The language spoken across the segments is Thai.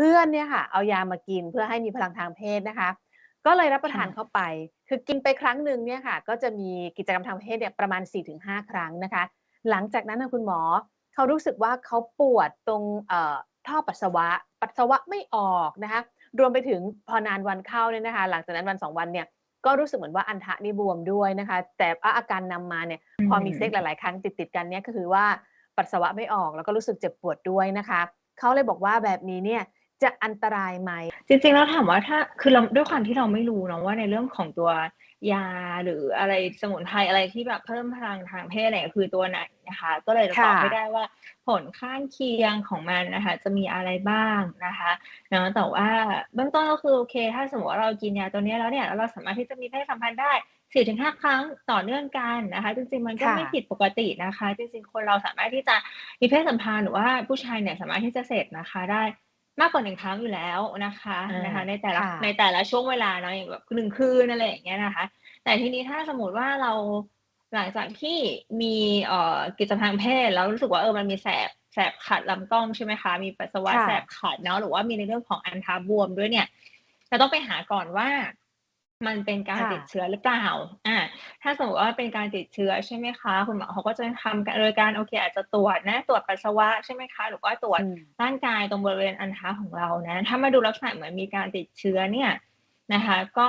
เพื่อนเนี่ยค่ะเอายามากินเพื่อให้มีพลังทางเพศนะคะ ก็เลยรับประทานค่ะเข้าไป คือกินไปครั้งหนึ่งเนี่ยค่ะ ก็จะมีกิจกรรมทางเพศเนี่ยประมาณ 4-5 ครั้งนะคะ หลังจากนั้นน่ะคุณหมอเขารู้สึกว่าเขาปวดตรงเอ่อท่อปัสสาวะ ปัสสาวะไม่ออกนะคะรวมไปถึงพอนานวันเข้าเนี่ยนะคะ หลังจากนั้นวัน2วันเนี่ยก็รู้สึกเหมือนว่าอัณฑะนี่บวมด้วยนะคะ แต่ว่าอาการนำมาเนี่ยพอมีเซ็กหลาย ๆ ครั้งติดๆกันเนี่ยก็คือว่าปัสสาวะไม่ออกแล้วก็รู้สึกเจ็บปวดด้วยนะคะเขาเลยบอกว่าแบบนี้เนี่ย จะอันตรายไหม?จริงๆแล้วถามว่าถ้าคือเราด้วยความที่เราไม่รู้เนาะว่าในเรื่องของตัวยาหรืออะไรสมุนไพรอะไรที่แบบเพิ่มพลังทางเพศอะไรคือตัวไหนนะคะ ก็เลยตค่อบไม่ะได้ว่าผลข้างเคียงของมันนะคะ จะมีอะไรบ้างนะคะเนาะแต่ว่าเบื้องต้นก็คือโอเค ถ้าสมมุติว่าเรากินยาตัวเนี้ยแล้วเนี่ยแล้วเราสามารถที่จะมีเพศสัมพันธ์ได้4-5ครั้งต่อเนื่องกันนะคะ จริงๆมันก็ค่ะไม่ผิดปกตินะคะ จริงๆคนเราสามารถที่จะมีเพศสัมพันธ์หรือว่าผู้ชายเนี่ยสามารถที่จะเสพนะคะได้ มากกว่า1ครั้งอยู่แล้วนะคะอานะคะ ในแต่ละค่ะในแต่ละช่วงเวลาเนาะอย่างแบบ1คืนอะไรอย่างเงี้ยนะคะ แต่ทีนี้ถ้าสมมุติว่าเราหลังจากที่มีเอ่อกิจกรรมทางเพศแล้วรู้สึกว่าเออมันมีแสบแสบขัดลำกล้องใช่ไหมคะ มีปัสสาวะค่ะแสบขัดเนาะหรือว่ามีในเรื่องของอัณฑะบวมด้วยเนี่ยเราต้องไปหาก่อนว่า มันเป็นการค่ะติดเชื้อหรือเปล่าอาถ้าสมมุติว่าเป็นการติดเชื้อใช่ไหมคะ คุณหมอเขาก็จะทำการโดยการโอเคอาจจะตรวจนะ ตรวจปัสสาวะใช่ไหมคะ หรือว่าตรวจอืมร่างกายตรงบริเวณอัณฑะของเรานะ ถ้ามาดูลักษณะเหมือนมีการติดเชื้อเนี่ยนะคะ ก็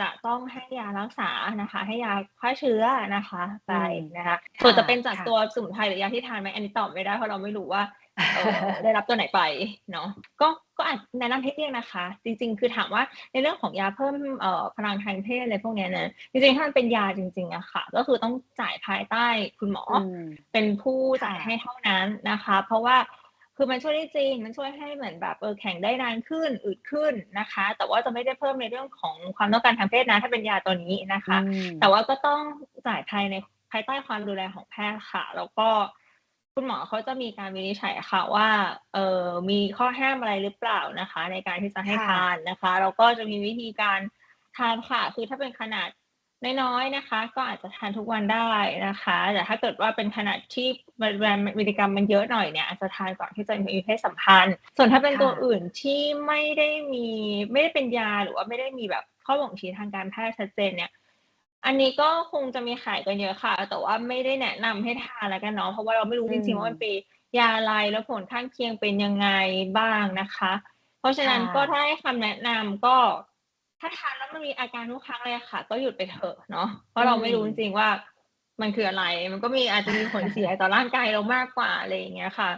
จะต้องให้ยารักษานะคะ ให้ยาฆ่าเชื้อนะคะไปอืมนะคะคส่วนจะเป็นจาก่ะตัวสมุนไพรหรือยาที่ทานไหมอันนี้ตอบไม่ได้เพราะเราไม่รู้ว่าเอ่อได้รับตัวไหนไปเนาะก็ก็อาจแนะนำให้เลี่ยงนะคะ จริง ๆ คือถามว่าในเรื่องของยาเพิ่มเอ่อพลังทางเพศอะไรพวกเนี้ยนะจริงๆถ้ามันเป็นยาจริงๆอะค่ะ ก็คือต้องจ่ายภายใต้คุณหมออืมเป็นผู้จ่ายค่ะให้เท่านั้นนะคะ เพราะว่า คือมันช่วยได้จริง มันช่วยให้เหมือนแบบเออแข็งได้นานขึ้นอึดขึ้นนะคะ แต่ว่าจะไม่ได้เพิ่มในเรื่องของความต้องการทางเพศนะถ้าเป็นยาตัวนี้นะอืคะมแต่ว่าก็ต้องจ่ายภายในภายใต้ความดูแลของแพทย์ค่ะ แล้วก็คุณหมอเขาจะมีการวินิจฉัยค่ะว่าเอ่อมีข้อห้ามอะไรหรือเปล่านะคะ ในการที่จะให้ค่ะทานนะคะแล้วก็จะมีวิธีการทานค่ะ คือถ้าเป็นขนาด น้อยๆนะคะ ก็อาจจะทานทุกวันได้นะคะ แต่ถ้าเกิดว่าเป็นขนาดที่ปริมาณมิลลิกรัมมันเยอะหน่อยเนี่ยอาจจะทานก่อนที่จะมีเพศสัมพันธ์ ส่วนถ้าเป็นค่ะตัวอื่นที่ไม่ได้มีไม่ได้เป็นยาหรือว่าไม่ได้มีแบบข้อบ่งชี้ทางการแพทย์ชัดเจนเนี่ยอันนี้ก็คงจะมีขายกันเยอะค่ะ แต่ว่าไม่ได้แนะนำให้ทานแล้วกันเนาะเพราะว่าเราไม่รู้อืจริงๆว่ามันมเป็นยาอะไรแล้วผลข้างเคียงเป็นยังไงบ้างนะคะ เพราะฉะค่นั้นก็ะถ้าให้คำแนะนำก็ ถ้าทานแล้วมันมีอาการทุกครั้งเลยค่ะ ก็หยุดไปเถอะเนาะเพราะเราไม่รู้จริงๆว่ามันคืออะไร มันก็มีอาจจะมีผลเสียต่อร่างกายเรามากกว่าอะไรอย่างเงี้ยค่ะ